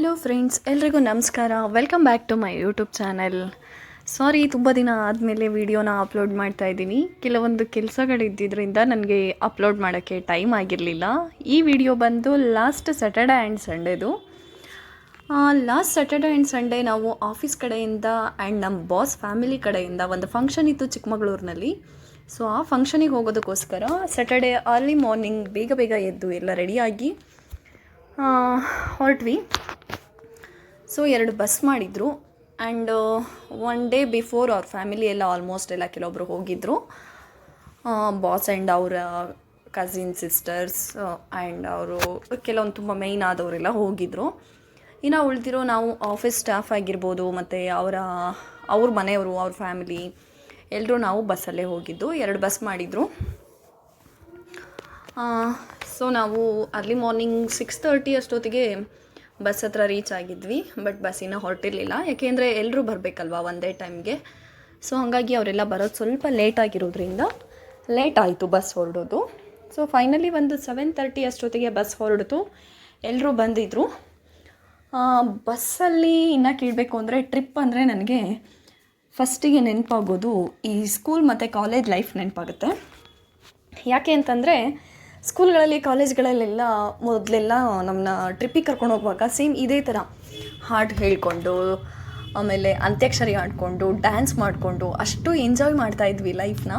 Hello friends ಎಲ್ರಿಗೂ ನಮಸ್ಕಾರ. Welcome back to my YouTube channel sorry ತುಂಬ ದಿನ ಆದಮೇಲೆ ವೀಡಿಯೋನ ಅಪ್ಲೋಡ್ ಮಾಡ್ತಾ ಇದ್ದೀನಿ. ಕೆಲವೊಂದು ಕೆಲಸಗಳಿದ್ದಿದ್ದರಿಂದ ನನಗೆ ಅಪ್ಲೋಡ್ ಮಾಡೋಕ್ಕೆ ಟೈಮ್ ಆಗಿರಲಿಲ್ಲ. ಈ ವಿಡಿಯೋ ಬಂದು ಲಾಸ್ಟ್ ಸ್ಯಾಟರ್ಡೆ ಆ್ಯಂಡ್ ಸಂಡೇದು ಲಾಸ್ಟ್ ಸ್ಯಾಟರ್ಡೆ ಆ್ಯಂಡ್ ಸಂಡೇ ನಾವು ಆಫೀಸ್ ಕಡೆಯಿಂದ ಆ್ಯಂಡ್ ನಮ್ಮ ಬಾಸ್ ಫ್ಯಾಮಿಲಿ ಕಡೆಯಿಂದ ಒಂದು ಫಂಕ್ಷನ್ ಇತ್ತು ಚಿಕ್ಕಮಗಳೂರಿನಲ್ಲಿ. ಸೊ ಆ ಫಂಕ್ಷನಿಗೆ ಹೋಗೋದಕ್ಕೋಸ್ಕರ ಸ್ಯಾಟರ್ಡೆ ಅರ್ಲಿ ಮಾರ್ನಿಂಗ್ ಬೇಗ ಬೇಗ ಎದ್ದು ಎಲ್ಲ ರೆಡಿಯಾಗಿ ಹೊರಟ್ವಿ. ಸೊ ಎರಡು ಬಸ್ ಮಾಡಿದರು. ಆ್ಯಂಡ್ ಒನ್ ಡೇ ಬಿಫೋರ್ ಅವ್ರ ಫ್ಯಾಮಿಲಿ ಎಲ್ಲ ಆಲ್ಮೋಸ್ಟ್ ಎಲ್ಲ ಕೆಲವೊಬ್ಬರು ಹೋಗಿದ್ದರು ಬಾಸ್ ಆ್ಯಂಡ್ ಅವರ ಕಸಿನ್ ಸಿಸ್ಟರ್ಸ್ ಆ್ಯಂಡ್ ಅವರು ಕೆಲವೊಂದು ತುಂಬ ಮೇಯ್ನ್ ಆದವರೆಲ್ಲ ಹೋಗಿದ್ದರು ಇನ್ನು ಉಳಿದಿರೋ ನಾವು ಆಫೀಸ್ ಸ್ಟಾಫ್ ಆಗಿರ್ಬೋದು, ಮತ್ತು ಅವರ, ಅವ್ರ ಮನೆಯವರು, ಅವ್ರ ಫ್ಯಾಮಿಲಿ ಎಲ್ಲರೂ ನಾವು ಬಸ್ಸಲ್ಲೇ ಹೋಗಿದ್ದು. ಎರಡು ಬಸ್ ಮಾಡಿದರು. ಸೊ ನಾವು ಅರ್ಲಿ ಮಾರ್ನಿಂಗ್ ಸಿಕ್ಸ್ ತರ್ಟಿ ಅಷ್ಟೊತ್ತಿಗೆ ಬಸ್ ಹತ್ರ ರೀಚ್ ಆಗಿದ್ವಿ, ಬಟ್ ಬಸ್ ಇನ್ನೂ ಹೊರಟಿರಲಿಲ್ಲ. ಯಾಕೆಂದರೆ ಎಲ್ಲರೂ ಬರಬೇಕಲ್ವ ಒಂದೇ ಟೈಮ್ಗೆ. ಸೊ ಹಾಗಾಗಿ ಅವರೆಲ್ಲ ಬರೋದು ಸ್ವಲ್ಪ ಲೇಟ್ ಆಗಿರೋದ್ರಿಂದ ಲೇಟ್ ಆಯಿತು ಬಸ್ ಹೊರಡೋದು. ಸೊ ಫೈನಲಿ ಒಂದು ಸೆವೆನ್ ತರ್ಟಿ ಅಷ್ಟೊತ್ತಿಗೆ ಬಸ್ ಹೊರಡಿತು. ಎಲ್ಲರೂ ಬಂದಿದ್ದರು ಬಸ್ಸಲ್ಲಿ ಇನ್ನು ಕೇಳಬೇಕು ಅಂದರೆ ಟ್ರಿಪ್ ಅಂದರೆ ನನಗೆ ಫಸ್ಟಿಗೆ ನೆನಪಾಗೋದು ಈ ಸ್ಕೂಲ್ ಮತ್ತು ಕಾಲೇಜ್ ಲೈಫ್ ನೆನಪಾಗುತ್ತೆ. ಯಾಕೆ ಅಂತಂದರೆ ಸ್ಕೂಲ್ಗಳಲ್ಲಿ, ಕಾಲೇಜ್ಗಳಲ್ಲೆಲ್ಲ ಮೊದಲೆಲ್ಲ ನಮ್ಮನ್ನ ಟ್ರಿಪ್ಪಿಗೆ ಕರ್ಕೊಂಡು ಹೋಗುವಾಗ ಸೇಮ್ ಇದೇ ಥರ ಹಾಡು ಹೇಳ್ಕೊಂಡು, ಆಮೇಲೆ ಅಂತ್ಯಾಕ್ಷರಿ ಆಡಿಕೊಂಡು ಡ್ಯಾನ್ಸ್ ಮಾಡಿಕೊಂಡು, ಅಷ್ಟು ಎಂಜಾಯ್ ಮಾಡ್ತಾ ಇದ್ವಿ ಲೈಫ್ನ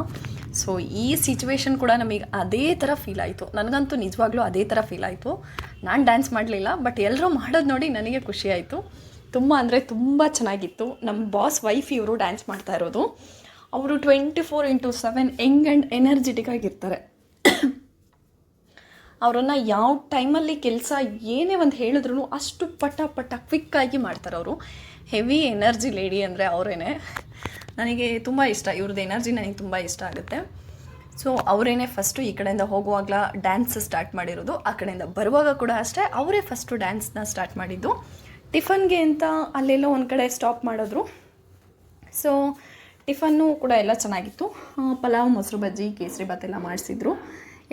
ಸೊ ಈ ಸಿಚುವೇಶನ್ ಕೂಡ ನಮಗೆ ಅದೇ ಥರ ಫೀಲ್ ಆಯಿತು. ನನಗಂತೂ ನಿಜವಾಗ್ಲೂ ಅದೇ ಥರ ಫೀಲ್ ಆಯಿತು. ನಾನು ಡ್ಯಾನ್ಸ್ ಮಾಡಲಿಲ್ಲ ಬಟ್ ಎಲ್ಲರೂ ಮಾಡೋದು ನೋಡಿ ನನಗೆ ಖುಷಿ ಆಯಿತು. ತುಂಬ ಅಂದರೆ ತುಂಬ ಚೆನ್ನಾಗಿತ್ತು. ನಮ್ಮ ಬಾಸ್ ವೈಫ್ ಇವರು ಡ್ಯಾನ್ಸ್ ಮಾಡ್ತಾ ಇರೋದು. ಅವರು twenty four into seven young and energetic ಆಗಿರ್ತಾರೆ. ಅವರನ್ನು ಯಾವ ಟೈಮಲ್ಲಿ ಕೆಲಸ ಏನೇ ಒಂದು ಹೇಳಿದ್ರು ಅಷ್ಟು ಪಟ ಪಟ ಕ್ವಿಕ್ಕಾಗಿ ಮಾಡ್ತಾರೆ ಅವರು. ಹೆವಿ ಎನರ್ಜಿ ಲೇಡಿ ಅಂದರೆ ಅವರೇನೆ. ನನಗೆ ತುಂಬ ಇಷ್ಟ ಇವ್ರದ್ದು ಎನರ್ಜಿ ನನಗೆ ತುಂಬ ಇಷ್ಟ ಆಗುತ್ತೆ. ಸೊ ಅವರೇನೆ ಫಸ್ಟು ಈ ಕಡೆಯಿಂದ ಹೋಗುವಾಗಲ ಡ್ಯಾನ್ಸ್ ಸ್ಟಾರ್ಟ್ ಮಾಡಿರೋದು, ಆ ಕಡೆಯಿಂದ ಬರುವಾಗ ಕೂಡ ಅಷ್ಟೇ ಅವರೇ ಫಸ್ಟು ಡ್ಯಾನ್ಸ್ನ ಸ್ಟಾರ್ಟ್ ಮಾಡಿದ್ದು. ಟಿಫನ್ಗೆ ಅಂತ ಅಲ್ಲೆಲ್ಲೋ ಒಂದು ಕಡೆ ಸ್ಟಾಪ್ ಮಾಡಿದ್ರು. ಸೊ ಟಿಫನ್ನು ಕೂಡ ಎಲ್ಲ ಚೆನ್ನಾಗಿತ್ತು. ಪಲಾವ್, ಮೊಸರು, ಬಜ್ಜಿ, ಕೇಸರಿ, ಭಾತ್ ಎಲ್ಲ ಮಾಡಿಸಿದ್ರು.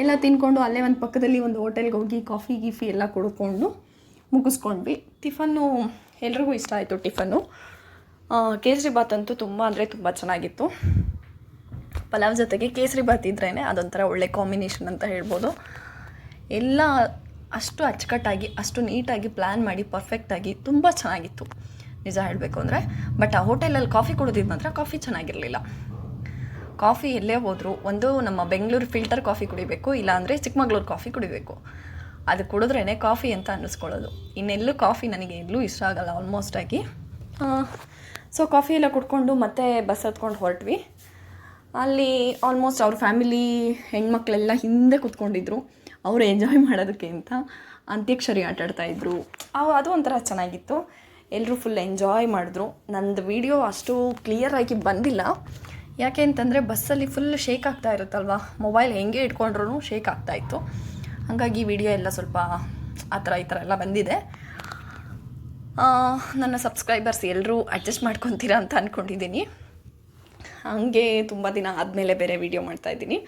ಎಲ್ಲ ತಿನ್ಕೊಂಡು ಅಲ್ಲೇ ಒಂದು ಪಕ್ಕದಲ್ಲಿ ಒಂದು ಹೋಟೆಲ್ಗೆ ಹೋಗಿ ಕಾಫಿ ಗೀಫಿ ಎಲ್ಲ ಕುಡ್ಕೊಂಡು ಮುಗಿಸ್ಕೊಂಡ್ವಿ. ಟಿಫನ್ನು ಎಲ್ರಿಗೂ ಇಷ್ಟ ಆಯಿತು ಟಿಫನ್ನು. ಕೇಸರಿ ಭಾತ್ ಅಂತೂ ತುಂಬ ಅಂದರೆ ತುಂಬ ಚೆನ್ನಾಗಿತ್ತು. ಪಲಾವ್ ಜೊತೆಗೆ ಕೇಸರಿ ಭಾತ್ ಇದ್ರೇ ಅದೊಂಥರ ಒಳ್ಳೆ ಕಾಂಬಿನೇಷನ್ ಅಂತ ಹೇಳ್ಬೋದು. ಎಲ್ಲ ಅಷ್ಟು ಅಚ್ಚುಕಟ್ಟಾಗಿ, ಅಷ್ಟು ನೀಟಾಗಿ ಪ್ಲ್ಯಾನ್ ಮಾಡಿ ಪರ್ಫೆಕ್ಟಾಗಿ ತುಂಬ ಚೆನ್ನಾಗಿತ್ತು. ನಿಜ ಹೇಳಬೇಕು ಅಂದರೆ. ಬಟ್ ಆ ಹೋಟೆಲಲ್ಲಿ ಕಾಫಿ ಕುಡಿದಿದ್ದು ಮಾತ್ರ ಕಾಫಿ ಚೆನ್ನಾಗಿರಲಿಲ್ಲ. ಕಾಫಿ ಎಲ್ಲೇ ಹೋದರೂ ಒಂದು ನಮ್ಮ ಬೆಂಗಳೂರು ಫಿಲ್ಟರ್ ಕಾಫಿ ಕುಡಿಬೇಕು, ಇಲ್ಲಾಂದರೆ ಚಿಕ್ಕಮಗಳೂರು ಕಾಫಿ ಕುಡಿಬೇಕು. ಅದು ಕುಡಿದ್ರೇ ಕಾಫಿ ಅಂತ ಅನ್ನಿಸ್ಕೊಳ್ಳೋದು. ಇನ್ನೆಲ್ಲೂ ಕಾಫಿ ನನಗೆ ಎಲ್ಲೂ ಇಷ್ಟ ಆಗಲ್ಲ ಆಲ್ಮೋಸ್ಟ್ ಆಗಿ. ಸೊ ಕಾಫಿ ಎಲ್ಲ ಕುಡ್ಕೊಂಡು ಮತ್ತೆ ಬಸ್ ಹತ್ಕೊಂಡು ಹೊರಟ್ವಿ. ಅಲ್ಲಿ ಆಲ್ಮೋಸ್ಟ್ ಅವ್ರ ಫ್ಯಾಮಿಲಿ ಹೆಣ್ಮಕ್ಳೆಲ್ಲ ಹಿಂದೆ ಕೂತ್ಕೊಂಡಿದ್ರು. ಅವರು ಎಂಜಾಯ್ ಮಾಡೋದಕ್ಕೆ ಅಂತ ಅಂತ್ಯಕ್ಷರಿ ಆಟ ಆಡ್ತಾಯಿದ್ರು ಅವು ಅದು ಒಂಥರ ಚೆನ್ನಾಗಿತ್ತು. ಎಲ್ಲರೂ ಫುಲ್ ಎಂಜಾಯ್ ಮಾಡಿದ್ರು. ನಂದು ವೀಡಿಯೋ ಅಷ್ಟು ಕ್ಲಿಯರ್ ಆಗಿ ಬಂದಿಲ್ಲ. ಯಾಕೆ ಅಂತಂದರೆ ಬಸ್ಸಲ್ಲಿ ಫುಲ್ ಶೇಕ್ ಆಗ್ತಾ ಇರುತ್ತಲ್ವ? ಮೊಬೈಲ್ ಹೆಂಗೆ ಇಟ್ಕೊಂಡ್ರೂ ಶೇಕ್ ಆಗ್ತಾಯಿತ್ತು ಹಾಗಾಗಿ ವಿಡಿಯೋ ಎಲ್ಲ ಸ್ವಲ್ಪ ಆ ಥರ ಈ ಥರ ಎಲ್ಲ ಬಂದಿದೆ. ನನ್ನ ಸಬ್ಸ್ಕ್ರೈಬರ್ಸ್ ಎಲ್ಲರೂ ಅಡ್ಜಸ್ಟ್ ಮಾಡ್ಕೊತೀರಾ ಅಂತ ಅಂದ್ಕೊಂಡಿದ್ದೀನಿ ಹಾಗೆ ತುಂಬ ದಿನ ಆದಮೇಲೆ ಬೇರೆ ವಿಡಿಯೋ ಮಾಡ್ತಾಯಿದ್ದೀನಿ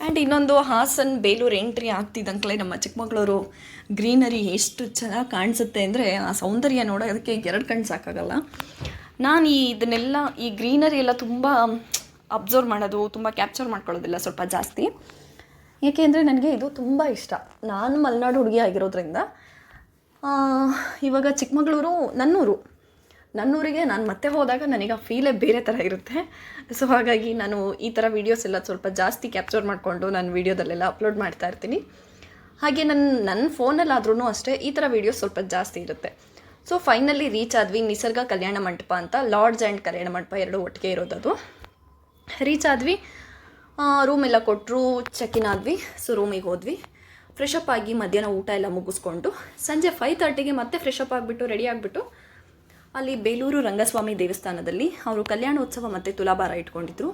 ಆ್ಯಂಡ್ ಇನ್ನೊಂದು ಹಾಸನ್ ಬೇಲೂರು ಎಂಟ್ರಿ ಆಗ್ತಿದ್ದಂಕಲೇ ನಮ್ಮ ಚಿಕ್ಕಮಗಳೂರು ಗ್ರೀನರಿ ಎಷ್ಟು ಚೆನ್ನಾಗಿ ಕಾಣಿಸುತ್ತೆ ಅಂದರೆ ಆ ಸೌಂದರ್ಯ ನೋಡೋದಕ್ಕೆ ಎರಡು ಕಣ್ಣು ಸಾಕಾಗಲ್ಲ. ನಾನು ಈ ಇದನ್ನೆಲ್ಲ, ಈ ಗ್ರೀನರಿ ಎಲ್ಲ ತುಂಬ ಅಬ್ಸರ್ವ್ ಮಾಡೋದು, ತುಂಬ ಕ್ಯಾಪ್ಚರ್ ಮಾಡ್ಕೊಳ್ಳೋದಿಲ್ಲ ಸ್ವಲ್ಪ ಜಾಸ್ತಿ. ಏಕೆ ಅಂದರೆ ನನಗೆ ಇದು ತುಂಬ ಇಷ್ಟ. ನಾನು ಮಲೆನಾಡು ಹುಡುಗಿ ಆಗಿರೋದ್ರಿಂದ ಇವಾಗ ಚಿಕ್ಕಮಗಳೂರು ನನ್ನೂರು. ನನ್ನೂರಿಗೆ ನಾನು ಮತ್ತೆ ಹೋದಾಗ ನನಗೆ ಆ ಫೀಲೇ ಬೇರೆ ಥರ ಇರುತ್ತೆ. ಸೊ ಹಾಗಾಗಿ ನಾನು ಈ ಥರ ವೀಡಿಯೋಸ್ ಎಲ್ಲ ಸ್ವಲ್ಪ ಜಾಸ್ತಿ ಕ್ಯಾಪ್ಚರ್ ಮಾಡಿಕೊಂಡು ನಾನು ವೀಡಿಯೋದಲ್ಲೆಲ್ಲ ಅಪ್ಲೋಡ್ ಮಾಡ್ತಾ ಇರ್ತೀನಿ. ಹಾಗೆ ನನ್ನ ನನ್ನ ಫೋನಲ್ಲಾದ್ರೂ ಅಷ್ಟೇ ಈ ಥರ ವೀಡಿಯೋಸ್ ಸ್ವಲ್ಪ ಜಾಸ್ತಿ ಇರುತ್ತೆ. ಸೊ ಫೈನಲಿ ರೀಚ್ ಆದ್ವಿ ನಿಸರ್ಗ ಕಲ್ಯಾಣ ಮಂಟಪ ಅಂತ ಲಾಡ್ಜ್ ಆ್ಯಂಡ್ ಕಲ್ಯಾಣ ಮಂಟಪ ಎರಡು ಒಟ್ಟಿಗೆ ಇರೋದದು ರೀಚ್ ಆದ್ವಿ. ರೂಮ್ ಎಲ್ಲ ಕೊಟ್ಟರು ಚೆಕ್-ಇನ್ ಆದ್ವಿ. ಸೊ ರೂಮಿಗೆ ಹೋದ್ವಿ. ಫ್ರೆಶ್ ಅಪ್ ಆಗಿ ಮಧ್ಯಾಹ್ನ ಊಟ ಎಲ್ಲ ಮುಗಿಸ್ಕೊಂಡು, ಸಂಜೆ ಫೈವ್ ತರ್ಟಿಗೆ ಮತ್ತೆ ಫ್ರೆಶ್ ಅಪ್ ಆಗಿಬಿಟ್ಟು ರೆಡಿ ಆಗಿಬಿಟ್ಟು, ಅಲ್ಲಿ ಬೇಲೂರು ರಂಗಸ್ವಾಮಿ ದೇವಸ್ಥಾನದಲ್ಲಿ ಅವರು ಕಲ್ಯಾಣೋತ್ಸವ ಮತ್ತು ತುಲಾಭಾರ ಇಟ್ಕೊಂಡಿದ್ರು.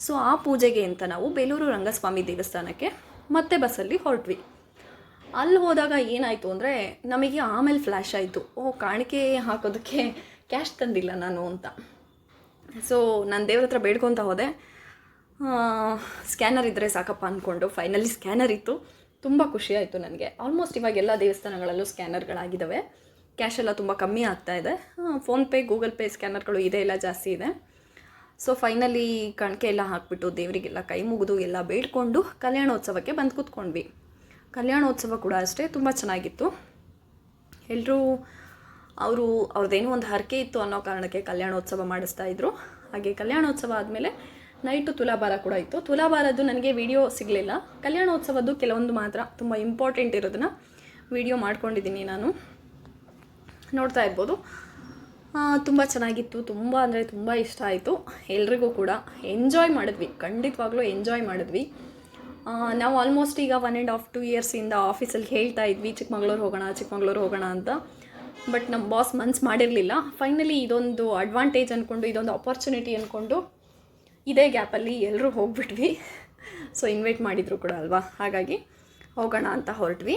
ಸೊ ಆ ಪೂಜೆಗೆ ಅಂತ ನಾವು ಬೇಲೂರು ರಂಗಸ್ವಾಮಿ ದೇವಸ್ಥಾನಕ್ಕೆ ಮತ್ತೆ ಬಸ್ಸಲ್ಲಿ ಹೊರಟ್ವಿ. ಅಲ್ಲಿ ಹೋದಾಗ ಏನಾಯಿತು ಅಂದರೆ, ನಮಗೆ ಆಮೇಲೆ ಫ್ಲ್ಯಾಶ್ ಆಯಿತು. ಓ ಕಾಣಿಕೆ ಹಾಕೋದಕ್ಕೆ ಕ್ಯಾಶ್ ತಂದಿಲ್ಲ ನಾನು ಅಂತ. ಸೊ ನಾನು ದೇವ್ರ ಹತ್ರ ಬೇಡ್ಕೊತ ಹೋದೆ. ಸ್ಕ್ಯಾನರ್ ಇದ್ದರೆ ಸಾಕಪ್ಪ ಅಂದ್ಕೊಂಡು ಫೈನಲಿ ಸ್ಕ್ಯಾನರ್ ಇತ್ತು. ತುಂಬ ಖುಷಿಯಾಯಿತು ನನಗೆ. ಆಲ್ಮೋಸ್ಟ್ ಇವಾಗ ಎಲ್ಲ ದೇವಸ್ಥಾನಗಳಲ್ಲೂ ಸ್ಕ್ಯಾನರ್ಗಳಾಗಿದ್ದಾವೆ ಕ್ಯಾಶ್ ಎಲ್ಲ ತುಂಬ ಕಮ್ಮಿ ಆಗ್ತಾ ಇದೆ. ಫೋನ್ಪೇ ಗೂಗಲ್ ಪೇ ಸ್ಕ್ಯಾನರ್ಗಳು ಇದೆ, ಎಲ್ಲ ಜಾಸ್ತಿ ಇದೆ. ಸೊ ಫೈನಲಿ ಕಣಕೆ ಎಲ್ಲ ಹಾಕ್ಬಿಟ್ಟು ದೇವರಿಗೆಲ್ಲ ಕೈ ಮುಗಿದು ಎಲ್ಲ ಬೇಡ್ಕೊಂಡು ಕಲ್ಯಾಣೋತ್ಸವಕ್ಕೆ ಬಂದು ಕೂತ್ಕೊಂಡ್ವಿ. ಕಲ್ಯಾಣೋತ್ಸವ ಕೂಡ ಅಷ್ಟೇ ತುಂಬ ಚೆನ್ನಾಗಿತ್ತು. ಎಲ್ಲರೂ ಅವರು ಅವ್ರದ್ದೇನೋ ಒಂದು ಹರಕೆ ಇತ್ತು ಅನ್ನೋ ಕಾರಣಕ್ಕೆ ಕಲ್ಯಾಣೋತ್ಸವ ಮಾಡಿಸ್ತಾ ಇದ್ರು. ಹಾಗೆ ಕಲ್ಯಾಣೋತ್ಸವ ಆದಮೇಲೆ ನೈಟು ತುಲಾಭಾರ ಕೂಡ ಇತ್ತು. ತುಲಾಭಾರದ್ದು ನನಗೆ ವಿಡಿಯೋ ಸಿಗಲಿಲ್ಲ. ಕಲ್ಯಾಣೋತ್ಸವದ್ದು ಕೆಲವೊಂದು ಮಾತ್ರ ತುಂಬ ಇಂಪಾರ್ಟೆಂಟ್ ಇರೋದನ್ನ ವಿಡಿಯೋ ಮಾಡ್ಕೊಂಡಿದ್ದೀನಿ ನಾನು. ನೋಡ್ತಾ ಇರ್ಬೋದು. ತುಂಬ ಚೆನ್ನಾಗಿತ್ತು. ತುಂಬ ಅಂದರೆ ತುಂಬ ಇಷ್ಟ ಆಯಿತು. ಎಲ್ರಿಗೂ ಕೂಡ ಎಂಜಾಯ್ ಮಾಡಿದ್ವಿ. ಖಂಡಿತವಾಗ್ಲೂ ಎಂಜಾಯ್ ಮಾಡಿದ್ವಿ. ನಾವು ಆಲ್ಮೋಸ್ಟ್ ಈಗ ಒನ್ ಆ್ಯಂಡ್ ಆಫ್ ಟು ಇಯರ್ಸಿಂದ ಆಫೀಸಲ್ಲಿ ಹೇಳ್ತಾ ಇದ್ವಿ, ಚಿಕ್ಕಮಗಳೂರು ಹೋಗೋಣ ಚಿಕ್ಕಮಗಳೂರು ಹೋಗೋಣ ಅಂತ. ಬಟ್ ನಮ್ಮ ಬಾಸ್ ಮನ್ಸ್ ಮಾಡಿರಲಿಲ್ಲ. ಫೈನಲಿ ಇದೊಂದು ಅಡ್ವಾಂಟೇಜ್ ಅಂದ್ಕೊಂಡು ಇದೊಂದು ಆಪರ್ಚುನಿಟಿ ಅಂದ್ಕೊಂಡು ಇದೇ ಗ್ಯಾಪಲ್ಲಿ ಎಲ್ಲರೂ ಹೋಗ್ಬಿಟ್ವಿ. ಸೊ ಇನ್ವೈಟ್ ಮಾಡಿದರು ಕೂಡ ಅಲ್ವಾ? ಹಾಗಾಗಿ ಹೋಗೋಣ ಅಂತ ಹೊರಟ್ವಿ.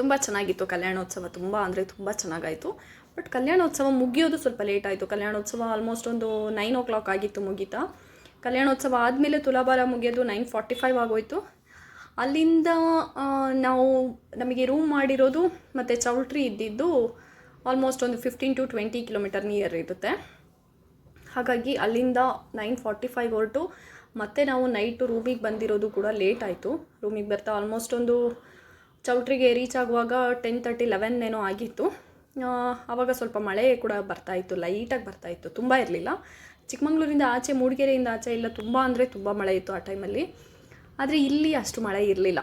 ತುಂಬ ಚೆನ್ನಾಗಿತ್ತು ಕಲ್ಯಾಣೋತ್ಸವ. ತುಂಬ ಅಂದರೆ ತುಂಬ ಚೆನ್ನಾಗಾಯಿತು. ಬಟ್ ಕಲ್ಯಾಣೋತ್ಸವ ಮುಗಿಯೋದು ಸ್ವಲ್ಪ ಲೇಟ್ ಆಯಿತು. ಕಲ್ಯಾಣೋತ್ಸವ ಆಲ್ಮೋಸ್ಟ್ ಒಂದು ನೈನ್ ಓ ಕ್ಲಾಕ್ ಆಗಿತ್ತು ಮುಗೀತಾ. ಕಲ್ಯಾಣೋತ್ಸವ ಆದಮೇಲೆ ತುಲಾಭಾರ ಮುಗಿಯೋದು ನೈನ್ ಫಾರ್ಟಿ ಫೈವ್ ಆಗೋಯ್ತು. ಅಲ್ಲಿಂದ ನಾವು ನಮಗೆ ರೂಮ್ ಮಾಡಿರೋದು ಮತ್ತು ಚೌಲ್ಟ್ರಿ ಇದ್ದಿದ್ದು ಆಲ್ಮೋಸ್ಟ್ ಒಂದು fifteen to twenty kilometre near ಇರುತ್ತೆ. ಹಾಗಾಗಿ ಅಲ್ಲಿಂದ ನೈನ್ ಫಾರ್ಟಿ ಫೈವ್ ಹೊರಟು ಮತ್ತೆ ನಾವು ನೈಟು ರೂಮಿಗೆ ಬಂದಿರೋದು ಕೂಡ ಲೇಟ್ ಆಯಿತು. ರೂಮಿಗೆ ಬರ್ತಾ ಆಲ್ಮೋಸ್ಟ್ ಒಂದು ಚೌಟ್ರಿಗೆ ರೀಚ್ ಆಗುವಾಗ ಟೆನ್ ತರ್ಟಿ ಲೆವೆನ್ ಏನೋ ಆಗಿತ್ತು. ಆವಾಗ ಸ್ವಲ್ಪ ಮಳೆ ಕೂಡ ಬರ್ತಾಯಿತ್ತು ಲೈಟಾಗಿ ಬರ್ತಾಯಿತ್ತು ತುಂಬ ಇರಲಿಲ್ಲ. ಚಿಕ್ಕಮಂಗ್ಳೂರಿಂದ ಆಚೆ, ಮೂಡಿಗೆರೆಯಿಂದ ಆಚೆ ಇಲ್ಲ ತುಂಬ ಅಂದರೆ ತುಂಬ ಮಳೆ ಇತ್ತು ಆ ಟೈಮಲ್ಲಿ ಆದರೆ ಇಲ್ಲಿ ಅಷ್ಟು ಮಳೆ ಇರಲಿಲ್ಲ.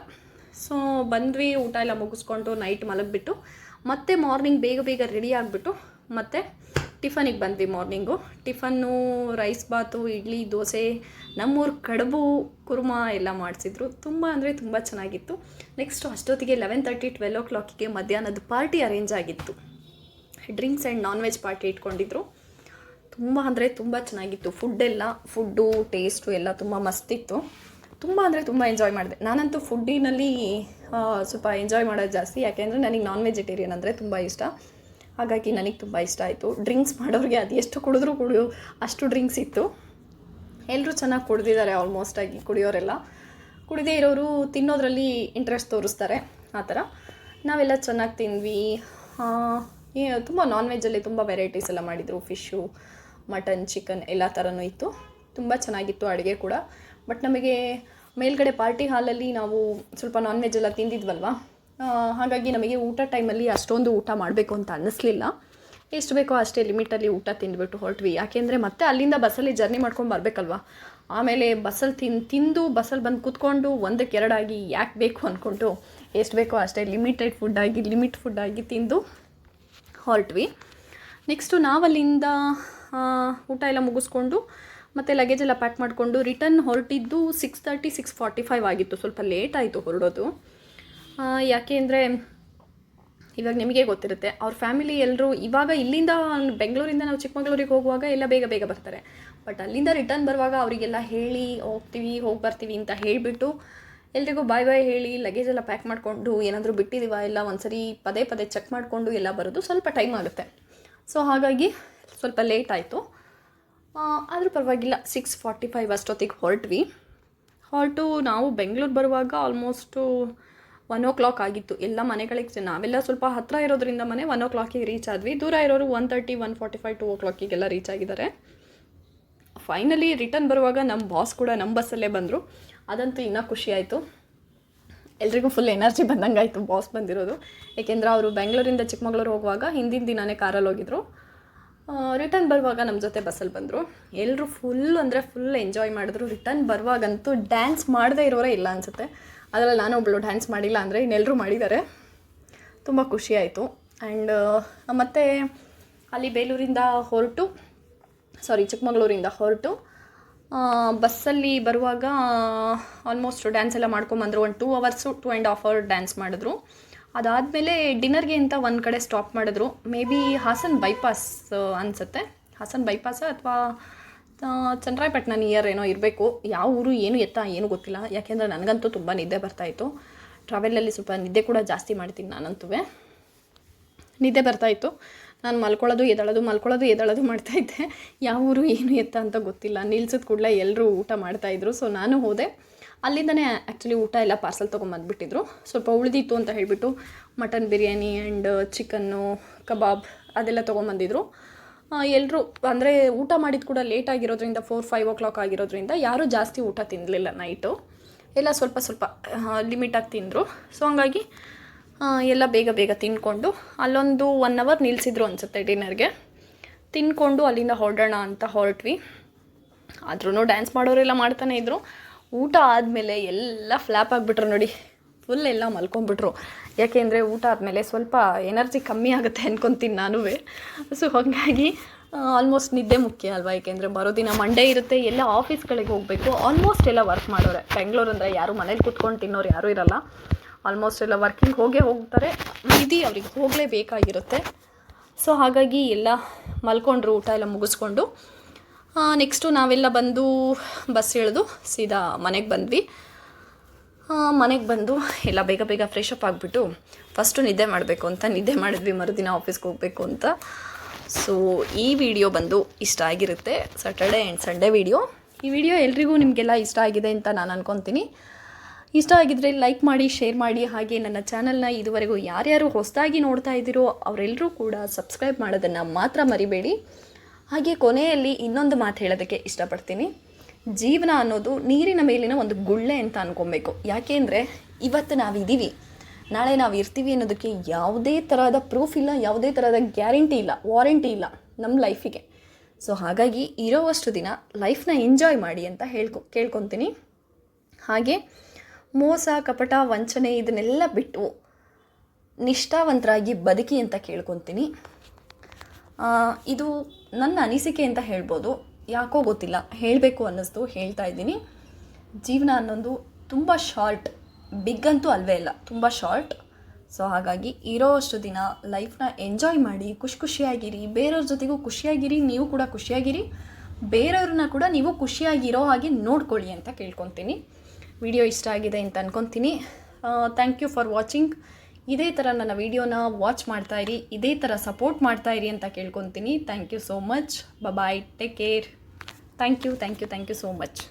ಸೊ ಬಂದ್ವಿ, ಊಟ ಎಲ್ಲ ಮುಗಿಸ್ಕೊಂಡು ನೈಟ್ ಮಲಗಿಬಿಟ್ಟು, ಮತ್ತೆ ಮಾರ್ನಿಂಗ್ ಬೇಗ ಬೇಗ ರೆಡಿ ಆಗಿಬಿಟ್ಟು, ಮತ್ತೆ ಟಿಫನಿಗೆ ಬಂದ್ವಿ morning tiffin rice bath, idli, dosa, ನಮ್ಮೂರು ಕಡುಬು, ಕುರ್ಮಾ ಎಲ್ಲ ಮಾಡಿಸಿದ್ರು. ತುಂಬ ಅಂದರೆ ತುಂಬ ಚೆನ್ನಾಗಿತ್ತು. ನೆಕ್ಸ್ಟ್ ಅಷ್ಟೊತ್ತಿಗೆ ಲೆವೆನ್ ತರ್ಟಿ ಟ್ವೆಲ್ ಓ ಕ್ಲಾಕಿಗೆ ಮಧ್ಯಾಹ್ನದ ಪಾರ್ಟಿ ಅರೇಂಜ್ ಆಗಿತ್ತು. Drinks and non veg party ಇಟ್ಕೊಂಡಿದ್ರು. ತುಂಬ ಅಂದರೆ ತುಂಬ ಚೆನ್ನಾಗಿತ್ತು. ಫುಡ್ಡೆಲ್ಲ ಫುಡ್ಡು ಟೇಸ್ಟು ಎಲ್ಲ ತುಂಬ ಮಸ್ತಿತ್ತು ತುಂಬ ಅಂದರೆ ತುಂಬ ಎಂಜಾಯ್ ಮಾಡಿದೆ. ನಾನಂತೂ ಫುಡ್ಡಿನಲ್ಲಿ ಸ್ವಲ್ಪ ಎಂಜಾಯ್ ಮಾಡೋದು ಜಾಸ್ತಿ. ಯಾಕೆಂದರೆ ನನಗೆ ನಾನ್ ವೆಜಿಟೇರಿಯನ್ ಅಂದರೆ ತುಂಬ ಇಷ್ಟ. ಹಾಗಾಗಿ ನನಗೆ ತುಂಬ ಇಷ್ಟ ಆಯಿತು. ಡ್ರಿಂಕ್ಸ್ ಮಾಡೋರಿಗೆ ಅದು ಎಷ್ಟು ಕುಡಿದ್ರೂ ಕುಡಿಯೋ ಅಷ್ಟು ಡ್ರಿಂಕ್ಸ್ ಇತ್ತು. ಎಲ್ಲರೂ ಚೆನ್ನಾಗಿ ಕುಡ್ದಿದ್ದಾರೆ ಆಲ್ಮೋಸ್ಟ್ ಆಗಿ ಕುಡಿಯೋರೆಲ್ಲ. ಕುಡಿದೇ ಇರೋರು ತಿನ್ನೋದ್ರಲ್ಲಿ ಇಂಟ್ರೆಸ್ಟ್ ತೋರಿಸ್ತಾರೆ, ಆ ಥರ. ನಾವೆಲ್ಲ ಚೆನ್ನಾಗಿ ತಿಂದ್ವಿ. ತುಂಬ ನಾನ್ ವೆಜ್ಜಲ್ಲಿ ತುಂಬ ವೆರೈಟೀಸ್ ಎಲ್ಲ ಮಾಡಿದರು. ಫಿಶ್ಶು ಮಟನ್ ಚಿಕನ್ ಎಲ್ಲ ಥರನೂ ಇತ್ತು. ತುಂಬ ಚೆನ್ನಾಗಿತ್ತು ಅಡುಗೆ ಕೂಡ. ಬಟ್ ನಮಗೆ ಮೇಲ್ಗಡೆ ಪಾರ್ಟಿ ಹಾಲಲ್ಲಿ ನಾವು ಸ್ವಲ್ಪ ನಾನ್ ವೆಜ್ ಎಲ್ಲ ತಿಂದಿದ್ವಲ್ವ? ಹಾಗಾಗಿ ನಮಗೆ ಊಟ ಟೈಮಲ್ಲಿ ಅಷ್ಟೊಂದು ಊಟ ಮಾಡಬೇಕು ಅಂತ ಅನ್ನಿಸ್ಲಿಲ್ಲ. ಎಷ್ಟು ಬೇಕೋ ಅಷ್ಟೇ ಲಿಮಿಟಲ್ಲಿ ಊಟ ತಿಂದುಬಿಟ್ಟು ಹೊರಟ್ವಿ. ಯಾಕೆಂದರೆ ಮತ್ತೆ ಅಲ್ಲಿಂದ ಬಸ್ಸಲ್ಲಿ ಜರ್ನಿ ಮಾಡ್ಕೊಂಡು ಬರಬೇಕಲ್ವ? ಆಮೇಲೆ ಬಸ್ಸಲ್ಲಿ ತಿನ್, ತಿಂದು ಬಸ್ಸಲ್ಲಿ ಬಂದು ಕೂತ್ಕೊಂಡು ಒಂದಕ್ಕೆ ಎರಡಾಗಿ ಯಾಕೆ ಬೇಕು ಅಂದ್ಕೊಂಡು ಎಷ್ಟು ಬೇಕೋ ಅಷ್ಟೇ ಲಿಮಿಟೆಡ್ ಫುಡ್ಡಾಗಿ ಲಿಮಿಟ್ ಫುಡ್ ಆಗಿ ತಿಂದು ಹೊರಟ್ವಿ. ನೆಕ್ಸ್ಟು ನಾವಲ್ಲಿಂದ ಊಟ ಎಲ್ಲ ಮುಗಿಸ್ಕೊಂಡು ಮತ್ತು ಲಗೇಜ್ ಎಲ್ಲ ಪ್ಯಾಕ್ ಮಾಡಿಕೊಂಡು return ಹೊರಟಿದ್ದು six thirty six forty five ಆಗಿತ್ತು. ಸ್ವಲ್ಪ ಲೇಟ್ ಆಯಿತು ಹೊರಡೋದು. ಯಾಕೆ ಅಂದರೆ ಇವಾಗ ನಿಮಗೆ ಗೊತ್ತಿರುತ್ತೆ, ಅವ್ರ ಫ್ಯಾಮಿಲಿ ಎಲ್ಲರೂ ಇವಾಗ ಇಲ್ಲಿಂದ ಬೆಂಗಳೂರಿಂದ ನಾವು ಚಿಕ್ಕಮಗಳೂರಿಗೆ ಹೋಗುವಾಗ ಎಲ್ಲ ಬೇಗ ಬೇಗ ಬರ್ತಾರೆ. ಬಟ್ ಅಲ್ಲಿಂದ ರಿಟರ್ನ್ ಬರುವಾಗ ಅವರಿಗೆಲ್ಲ ಹೇಳಿ, ಹೋಗ್ತೀವಿ, ಹೋಗಿ ಬರ್ತೀವಿ ಅಂತ ಹೇಳಿಬಿಟ್ಟು ಎಲ್ರಿಗೂ ಬಾಯ್ ಬಾಯ್ ಹೇಳಿ ಲಗೇಜ್ ಎಲ್ಲ ಪ್ಯಾಕ್ ಮಾಡಿಕೊಂಡು ಏನಾದರೂ ಬಿಟ್ಟಿದ್ದೀವ ಎಲ್ಲ ಒಂದ್ಸರಿ ಪದೇ ಪದೇ ಚೆಕ್ ಮಾಡಿಕೊಂಡು ಎಲ್ಲ ಬರೋದು ಸ್ವಲ್ಪ ಟೈಮ್ ಆಗುತ್ತೆ. ಸೊ ಹಾಗಾಗಿ ಸ್ವಲ್ಪ ಲೇಟ್ ಆಯಿತು. ಆದರೂ ಪರವಾಗಿಲ್ಲ ಸಿಕ್ಸ್ ಫಾರ್ಟಿ ಫೈವ್ ಅಷ್ಟೊತ್ತಿಗೆ ಹೊರಟ್ವಿ. ಹೊರಟು ನಾವು ಬೆಂಗಳೂರು ಬರುವಾಗ ಆಲ್ಮೋಸ್ಟು ಒನ್ ಓ ಕ್ಲಾಕ್ ಆಗಿತ್ತು. ಎಲ್ಲ ಮನೆಗಳಿಗೆ ನಾವೆಲ್ಲ ಸ್ವಲ್ಪ ಹತ್ತಿರ ಇರೋದ್ರಿಂದ ಮನೆ ಒನ್ ಓ ಕ್ಲಾಕಿಗೆ ರೀಚ್ ಆದ್ವಿ. ದೂರ ಇರೋರು one thirty one forty five to ಓ ಕ್ಲಾಕಿಗೆಲ್ಲ ರೀಚ್ ಆಗಿದ್ದಾರೆ. ಫೈನಲಿ ರಿಟರ್ನ್ ಬರುವಾಗ ನಮ್ಮ ಬಾಸ್ ಕೂಡ ನಮ್ಮ ಬಸ್ಸಲ್ಲೇ ಬಂದರು. ಅದಂತೂ ಇನ್ನೂ ಖುಷಿ ಆಯಿತು. ಎಲ್ರಿಗೂ ಫುಲ್ ಎನರ್ಜಿ ಬಂದಂಗೆ ಆಯಿತು ಬಾಸ್ ಬಂದಿರೋದು. ಏಕೆಂದರೆ ಅವರು ಬೆಂಗಳೂರಿಂದ ಚಿಕ್ಕಮಗಳೂರು ಹೋಗುವಾಗ ಹಿಂದಿನ ದಿನವೇ ಕಾರಲ್ಲಿ ಹೋಗಿದ್ರು. ರಿಟರ್ನ್ ಬರುವಾಗ ನಮ್ಮ ಜೊತೆ ಬಸ್ಸಲ್ಲಿ ಬಂದರು. ಎಲ್ಲರೂ ಫುಲ್ ಅಂದರೆ ಫುಲ್ ಎಂಜಾಯ್ ಮಾಡಿದ್ರು. ರಿಟರ್ನ್ ಬರುವಾಗಂತೂ ಡ್ಯಾನ್ಸ್ ಮಾಡದೇ ಇರೋರೇ ಇಲ್ಲ ಅನಿಸುತ್ತೆ. ಅದರಲ್ಲಿ ನಾನು ಒಬ್ಬಳು ಡ್ಯಾನ್ಸ್ ಮಾಡಿಲ್ಲ ಅಂದರೆ ಇನ್ನೆಲ್ಲರೂ ಮಾಡಿದ್ದಾರೆ. ತುಂಬ ಖುಷಿ ಆಯಿತು. ಆ್ಯಂಡ್ ಮತ್ತು ಅಲ್ಲಿ ಬೇಲೂರಿಂದ ಹೊರಟು ಸಾರಿ ಚಿಕ್ಕಮಗಳೂರಿಂದ ಹೊರಟು ಬಸ್ಸಲ್ಲಿ ಬರುವಾಗ ಆಲ್ಮೋಸ್ಟ್ ಡ್ಯಾನ್ಸ್ ಎಲ್ಲ ಮಾಡ್ಕೊಂಬಂದರು. ಒಂದು two hours two and half hour dance ಮಾಡಿದ್ರು. ಅದಾದಮೇಲೆ ಡಿನ್ನರ್ಗೆ ಅಂತ ಒಂದು ಕಡೆ ಸ್ಟಾಪ್ ಮಾಡಿದ್ರು. ಮೇ ಬಿ ಹಾಸನ್ ಬೈಪಾಸ್ ಅನಿಸುತ್ತೆ. ಹಾಸನ್ ಬೈಪಾಸ ಅಥವಾ ಚಂದ್ರಾಯಪಟ್ಟಣ ನಿಯರ್ ಏನೋ ಇರಬೇಕು. ಯಾವ ಊರು, ಏನು ಎತ್ತ, ಏನು ಗೊತ್ತಿಲ್ಲ. ಯಾಕೆಂದರೆ ನನಗಂತೂ ತುಂಬ ನಿದ್ದೆ ಬರ್ತಾಯಿತ್ತು ಟ್ರಾವೆಲಲ್ಲಿ ಸ್ವಲ್ಪ ನಿದ್ದೆ ಕೂಡ ಜಾಸ್ತಿ ಮಾಡ್ತೀನಿ ನಾನಂತೂ ನಿದ್ದೆ ಬರ್ತಾಯಿತ್ತು ನಾನು ಮಲ್ಕೊಳ್ಳೋದು, ಎದಳೋದು ಮಲ್ಕೊಳ್ಳೋದು, ಎದಳೋದು ಮಾಡ್ತಾಯಿದ್ದೆ ಯಾವ ಊರು, ಏನು ಎತ್ತ ಅಂತ ಗೊತ್ತಿಲ್ಲ. ನಿಲ್ಸಿದ ಕೂಡಲೇ ಎಲ್ಲರೂ ಊಟ ಮಾಡ್ತಾಯಿದ್ರು ಸೊ ನಾನು ಹೋದೆ. ಅಲ್ಲಿಂದನೇ ಆ್ಯಕ್ಚುಲಿ ಊಟ ಎಲ್ಲ ಪಾರ್ಸಲ್ ತೊಗೊಂಬಂದ್ಬಿಟ್ಟಿದ್ರು. ಸ್ವಲ್ಪ ಉಳಿದಿತ್ತು ಅಂತ ಹೇಳಿಬಿಟ್ಟು ಮಟನ್ ಬಿರಿಯಾನಿ ಆ್ಯಂಡ್ ಚಿಕನ್ನು ಕಬಾಬ್ ಅದೆಲ್ಲ ತೊಗೊಂಬಂದಿದ್ರು. ಎಲ್ಲರೂ ಅಂದರೆ ಊಟ ಮಾಡಿದ ಕೂಡ ಲೇಟ್ ಆಗಿರೋದ್ರಿಂದ ಫೋರ್ ಫೈವ್ ಓ ಕ್ಲಾಕ್ ಆಗಿರೋದ್ರಿಂದ ಯಾರೂ ಜಾಸ್ತಿ ಊಟ ತಿನ್ನಲಿಲ್ಲ ನೈಟು ಎಲ್ಲ ಸ್ವಲ್ಪ ಸ್ವಲ್ಪ ಲಿಮಿಟಾಗಿ ತಿಂದರು. ಸೊ ಹಂಗಾಗಿ ಎಲ್ಲ ಬೇಗ ಬೇಗ ತಿಂದ್ಕೊಂಡು ಅಲ್ಲೊಂದು ಒನ್ ಅವರ್ ನಿಲ್ಲಿಸಿದ್ರು ಅನಿಸುತ್ತೆ ಡಿನ್ನರ್ಗೆ ತಿಂದ್ಕೊಂಡು ಅಲ್ಲಿಂದ ಹೊರಡೋಣ ಅಂತ ಹೊರಟ್ವಿ. ಆದ್ರೂ ಡ್ಯಾನ್ಸ್ ಮಾಡೋರೆಲ್ಲ ಮಾಡ್ತಾನೆ ಇದ್ರು. ಊಟ ಆದಮೇಲೆ ಎಲ್ಲ ಫ್ಲ್ಯಾಪ್ ಆಗಿಬಿಟ್ರು ನೋಡಿ. ಫುಲ್ ಎಲ್ಲ ಮಲ್ಕೊಂಡ್ಬಿಟ್ರು. ಯಾಕೆಂದರೆ ಊಟ ಆದಮೇಲೆ ಸ್ವಲ್ಪ ಎನರ್ಜಿ ಕಮ್ಮಿ ಆಗುತ್ತೆ ಅನ್ಕೊತೀನಿ ನಾನು ಸೊ ಹಾಗಾಗಿ ಆಲ್ಮೋಸ್ಟ್ ನಿದ್ದೆ ಮುಖ್ಯ ಅಲ್ವಾ? ಏಕೆಂದರೆ ಬರೋ ದಿನ ಮಂಡೇ ಇರುತ್ತೆ, ಎಲ್ಲ ಆಫೀಸ್ಗಳಿಗೆ ಹೋಗಬೇಕು. ಆಲ್ಮೋಸ್ಟ್ ಎಲ್ಲ ವರ್ಕ್ ಮಾಡೋರೆ. ಬೆಂಗಳೂರು ಅಂದರೆ ಯಾರು ಮನೇಲಿ ಕುತ್ಕೊಂಡು ತಿನ್ನೋರು ಯಾರೂ ಇರಲ್ಲ. ಆಲ್ಮೋಸ್ಟ್ ಎಲ್ಲ ವರ್ಕಿಂಗ್ ಹೋಗೇ ಹೋಗ್ತಾರೆ. ವಿಧಿ ಅವ್ರಿಗೆ ಹೋಗಲೇಬೇಕಾಗಿರುತ್ತೆ. ಸೊ ಹಾಗಾಗಿ ಎಲ್ಲ ಮಲ್ಕೊಂಡ್ರು, ಊಟ ಎಲ್ಲ ಮುಗಿಸ್ಕೊಂಡು. ನೆಕ್ಸ್ಟು ನಾವೆಲ್ಲ ಬಂದು ಬಸ್ ಇಳಿದು ಸೀದಾ ಮನೆಗೆ ಬಂದ್ವಿ. ಮನೆಗೆ ಬಂದು ಎಲ್ಲ ಬೇಗ ಬೇಗ ಫ್ರೆಶ್ ಅಪ್ ಆಗಿಬಿಟ್ಟು ಫಸ್ಟು ನಿದ್ದೆ ಮಾಡಬೇಕು ಅಂತ, ನಿದ್ದೆ ಮಾಡಿದ್ವಿ, ಮರುದಿನ ಆಫೀಸ್ಗೆ ಹೋಗಬೇಕು ಅಂತ. ಸೊ ಈ ವಿಡಿಯೋ ಬಂದು ಇಷ್ಟ ಆಗಿರುತ್ತೆ. ಸ್ಯಾಟರ್ಡೆ ಆ್ಯಂಡ್ ಸಂಡೇ ವಿಡಿಯೋ ಈ ವಿಡಿಯೋ ಎಲ್ರಿಗೂ ನಿಮಗೆಲ್ಲ ಇಷ್ಟ ಆಗಿದೆ ಅಂತ ನಾನು ಅನ್ಕೊತೀನಿ. ಇಷ್ಟ ಆಗಿದ್ರೆ ಲೈಕ್ ಮಾಡಿ ಶೇರ್ ಮಾಡಿ. ಹಾಗೆ ನನ್ನ ಚಾನಲ್ನ ಇದುವರೆಗೂ ಯಾರ್ಯಾರು ಹೊಸದಾಗಿ ನೋಡ್ತಾ ಇದ್ದೀರೋ ಅವರೆಲ್ಲರೂ ಕೂಡ ಸಬ್ಸ್ಕ್ರೈಬ್ ಮಾಡೋದನ್ನು ಮಾತ್ರ ಮರಿಬೇಡಿ. ಹಾಗೆ ಕೊನೆಯಲ್ಲಿ ಇನ್ನೊಂದು ಮಾತು ಹೇಳೋದಕ್ಕೆ ಇಷ್ಟಪಡ್ತೀನಿ. ಜೀವನ ಅನ್ನೋದು ನೀರಿನ ಮೇಲಿನ ಒಂದು ಗುಳ್ಳೆ ಅಂತ ಅನ್ಕೊಬೇಕು. ಯಾಕೆಂದರೆ ಇವತ್ತು ನಾವಿದ್ದೀವಿ. ನಾಳೆ ನಾವು ಇರ್ತೀವಿ ಅನ್ನೋದಕ್ಕೆ ಯಾವುದೇ ಥರದ ಪ್ರೂಫ್ ಇಲ್ಲ, ಯಾವುದೇ ಥರದ ಗ್ಯಾರಂಟಿ ಇಲ್ಲ ವಾರಂಟಿ ಇಲ್ಲ ನಮ್ಮ ಲೈಫಿಗೆ ಸೊ ಹಾಗಾಗಿ ಇರೋವಷ್ಟು ದಿನ ಲೈಫ್ನ ಎಂಜಾಯ್ ಮಾಡಿ ಅಂತ ಹೇಳ್ಕೊ, ಕೇಳ್ಕೊತೀನಿ. ಹಾಗೆ ಮೋಸ, ಕಪಟ, ವಂಚನೆ ಇದನ್ನೆಲ್ಲ ಬಿಟ್ಟು ನಿಷ್ಠಾವಂತರಾಗಿ ಬದುಕಿ ಅಂತ ಕೇಳ್ಕೊತೀನಿ. ಇದು ನನ್ನ ಅನಿಸಿಕೆ ಅಂತ ಹೇಳ್ಬೋದು. ಯಾಕೋ ಗೊತ್ತಿಲ್ಲ. ಹೇಳಬೇಕು ಅನ್ನಿಸ್ತು, ಹೇಳ್ತಾ ಇದ್ದೀನಿ. ಜೀವನ ಅನ್ನೋದು ತುಂಬ ಶಾರ್ಟ್ ಬಿಗ್ ಅಂತೂ ಅಲ್ವೇ ಇಲ್ಲ, ತುಂಬ ಶಾರ್ಟ್ ಸೊ ಹಾಗಾಗಿ ಇರೋ ಅಷ್ಟು ದಿನ ಲೈಫ್ನ ಎಂಜಾಯ್ ಮಾಡಿ, ಖುಷಿ ಖುಷಿಯಾಗಿರಿ. ಬೇರೆಯವ್ರ ಜೊತೆಗೂ ಖುಷಿಯಾಗಿರಿ, ನೀವು ಕೂಡ ಖುಷಿಯಾಗಿರಿ. ಬೇರೆಯವ್ರನ್ನ ಕೂಡ ನೀವು ಖುಷಿಯಾಗಿರೋ ಹಾಗೆ ನೋಡ್ಕೊಳ್ಳಿ ಅಂತ ಕೇಳ್ಕೊತೀನಿ. ವಿಡಿಯೋ ಇಷ್ಟ ಆಗಿದೆ ಅಂತ ಅನ್ಕೊತೀನಿ. ಥ್ಯಾಂಕ್ ಯು ಫಾರ್ ವಾಚಿಂಗ್ ಇದೇ ಥರ ನನ್ನ ವಿಡಿಯೋನ ವಾಚ್ ಮಾಡ್ತಾ ಇರಿ, ಇದೇ ಥರ ಸಪೋರ್ಟ್ ಮಾಡ್ತಾ ಇರಿ ಅಂತ ಕೇಳ್ಕೊತೀನಿ. Thank you so much bye take care thank you thank you thank you so much